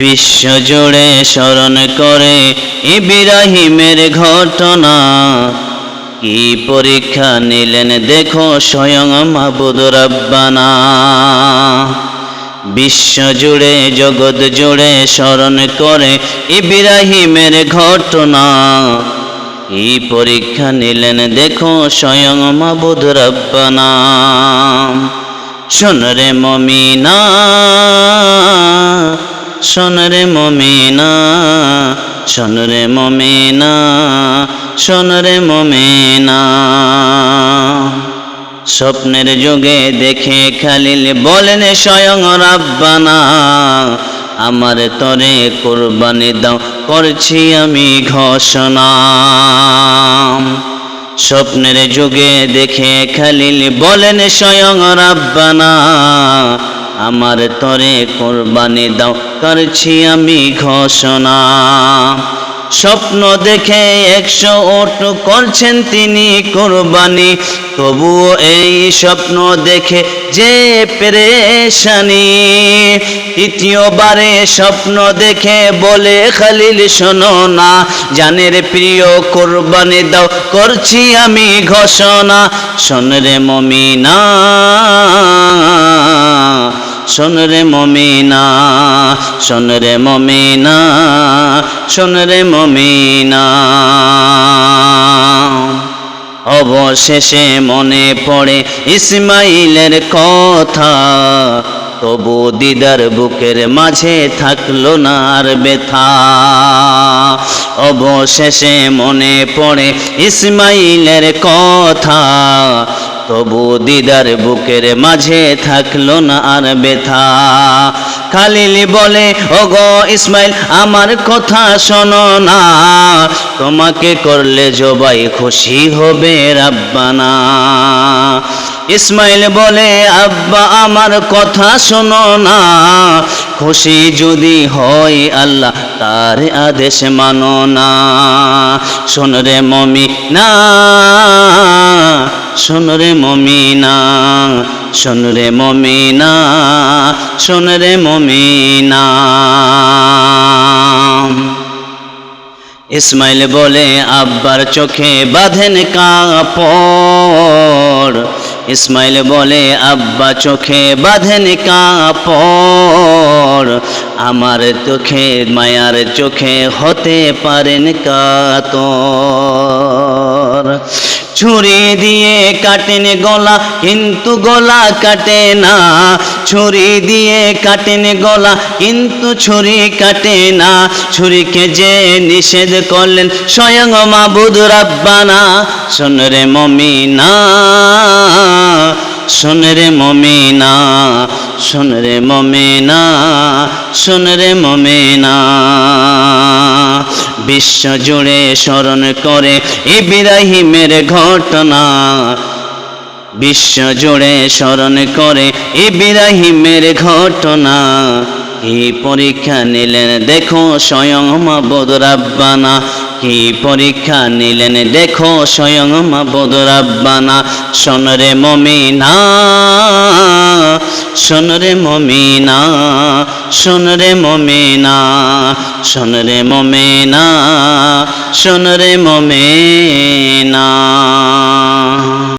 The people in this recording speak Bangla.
বিশ্ব জুড়ে স্মরণ করে ইব্রাহিমের ঘটনা। কি পরীক্ষা নিলেন দেখো স্বয়ং মাবুদ রব্বানা। বিশ্ব জুড়ে, জগৎ জুড়ে স্মরণ করে ইব্রাহিমের ঘটনা। কি পরীক্ষা নিলেন দেখো স্বয়ং মাবুদ রব্বানা। শোন রে মমিনা। শোন রে মমিনা, শোন রে মমিনা, শোন রে মমিনা। স্বপ্নের যুগে দেখে খালিল বলেন স্বয়ং রাব্বানা, আমার তরে কোরবানি দাও, করছি আমি ঘোষণা। স্বপ্নের যুগে দেখে খালিল বলেন স্বয়ং রাব্বানা, আমার তরে কোরবানি দাও করছি আমি ঘোষণা। স্বপ্ন দেখে একশো ওট করছেন তিনি কোরবানি। তবুও এই স্বপ্ন দেখে যে পেরেশানি। তৃতীয়বারে স্বপ্ন দেখে বলে, খালিল, শোনো না। জানের প্রিয় কোরবানি দাও, করছি আমি ঘোষণা। শোন রে মমিনা শোন রে মমিনা, শোন রে মমিনা, শোন রে মমিনা। অবশেষে মনে পড়ে ইসমাইলের কথা, তবু দিদার বুকের মাঝে থাকল না আর ব্যথা। অবশেষে মনে পড়ে ইসমাইলের কথা তবু দিদার বুকের মাঝে থাকল না আর ব্যথা। খালিলি বলে ও গো ইসমাইল, আমার কথা শোনো না। তোমাকে করলে জবাই খুশি হবে রাব্বানা। ইসমাইল বলে, আব্বা, আমার কথা শোনো না। খুশি যদি হয় আল্লাহ, তার আদেশ মানো না। শোন রে মমি না শোন রে মমিনা, শোন রে মমিনা, শোন রে মমিনা। ইসমাইল বলে, আব্বার চোখে বাঁধেন কাপড়। ইসমাইল বলে, আব্বা চোখে বাঁধেন কাপড়, আমার চোখে, মায়ার চোখে হতে পারেন কাতর। ছুরি দিয়ে কাটেন গলা, কিন্তু গলা কাটে না। ছুরি দিয়ে কাটেন গলা, কিন্তু ছুরি কাটে না। ছুরিকে যে নিষেধ করলেন স্বয়ং মাবুদ রাব্বানা, শোন রে মমিনা। শোন রে মমিনা, শোন রে মমিনা, শোন রে মমিনা। বিশ্ব জুড়ে স্মরণ করে ইব্রাহিমের ঘটনা। বিশ্ব জুড়ে স্মরণ করে ইব্রাহিমের ঘটনা। কি পরীক্ষা নিলেন? দেখো স্বয়ং মাবুদ রাব্বানা। কি পরীক্ষা নিলেন? দেখো স্বয়ং মাবুদ রাব্বানা। শোন রে মমিনা শোন রে মমিনা শোন রে মমিনা শোন রে মমিনা শোন রে মমিনা।